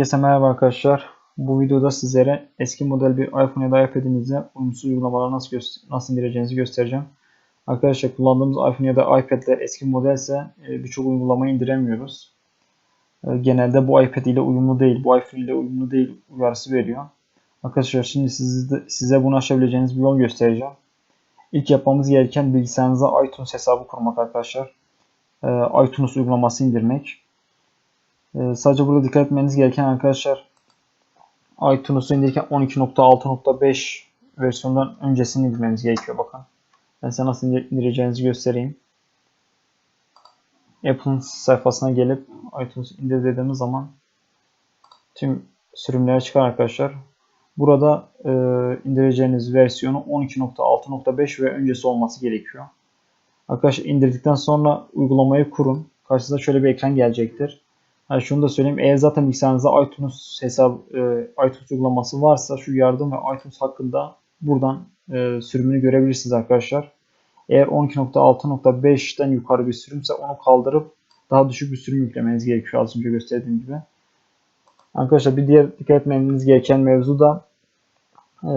Herkese merhaba arkadaşlar. Bu videoda sizlere eski model bir iPhone ya da iPad'inizde uyumsuz uygulamaları nasıl nasıl indireceğinizi göstereceğim. Arkadaşlar kullandığımız iPhone ya da iPad'ler eski modelse e, birçok uygulamayı indiremiyoruz. E, Genelde bu iPad ile uyumlu değil, bu iPhone ile uyumlu değil uyarısı veriyor. Arkadaşlar şimdi size bunu aşabileceğiniz bir yol göstereceğim. İlk yapmamız gereken bilgisayarınıza iTunes hesabı kurmak arkadaşlar. E, iTunes uygulaması indirmek. Ee, sadece burada dikkat etmeniz gereken arkadaşlar iTunes'u indirirken 12.6.5 versiyondan öncesini indirmeniz gerekiyor bakın. Ben size nasıl indireceğinizi göstereyim. Apple'ın sayfasına gelip iTunes indir dediğimiz zaman tüm sürümleri çıkar arkadaşlar. Burada e, indireceğiniz versiyonu 12.6.5 ve öncesi olması gerekiyor. Arkadaşlar indirdikten sonra uygulamayı kurun. Karşınıza şöyle bir ekran gelecektir. Yani şunu da söyleyeyim. Eğer zaten bilgisayarınızda iTunes hesap, e, iTunes uygulaması varsa şu yardım ve iTunes hakkında buradan e, sürümünü görebilirsiniz arkadaşlar. Eğer 12.6.5'ten yukarı bir sürümse onu kaldırıp daha düşük bir sürüm yüklemeniz gerekiyor az önce gösterdiğim gibi. Arkadaşlar bir diğer dikkat etmeniz gereken mevzu da e,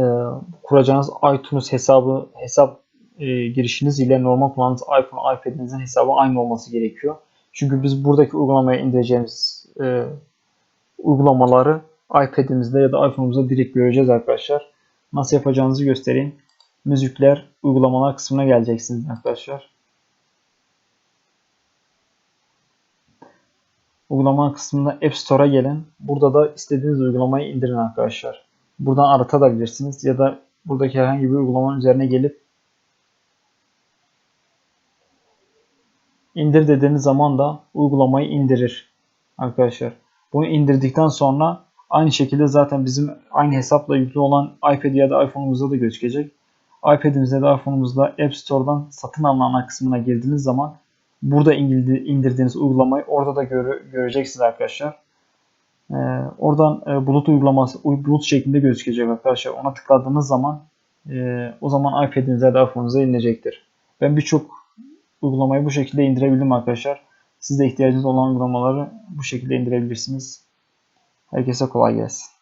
kuracağınız iTunes hesabı hesap e, girişiniz ile normal kullandığınız iPhone, iPad'inizin hesabı aynı olması gerekiyor. Çünkü biz buradaki uygulamaya indireceğimiz e, uygulamaları iPad'imizde ya da iPhone'umuzda direkt göreceğiz arkadaşlar. Nasıl yapacağınızı göstereyim. Müzikler, uygulamalar kısmına geleceksiniz arkadaşlar. Uygulama kısmında App Store'a gelin. Burada da istediğiniz uygulamayı indirin arkadaşlar. Buradan aratabilirsiniz ya da buradaki herhangi bir uygulamanın üzerine gelip İndir dediğiniz zaman da uygulamayı indirir arkadaşlar. Bunu indirdikten sonra aynı şekilde zaten bizim aynı hesapla yüklü olan iPad ya da iPhone'umuzda da gözükecek. iPad'imizde de iPhone'umuzda App Store'dan satın alınan kısmına girdiğiniz zaman burada indirdiğiniz uygulamayı orada da göre, göreceksiniz arkadaşlar. Ee, oradan e, bulut uygulaması bulut şeklinde gözükecek arkadaşlar. Ona tıkladığınız zaman e, o zaman iPad'inize da iPhone'unuza inecektir. Ben birçok uygulamayı bu şekilde indirebildim arkadaşlar. Siz de ihtiyacınız olan uygulamaları bu şekilde indirebilirsiniz. Herkese kolay gelsin.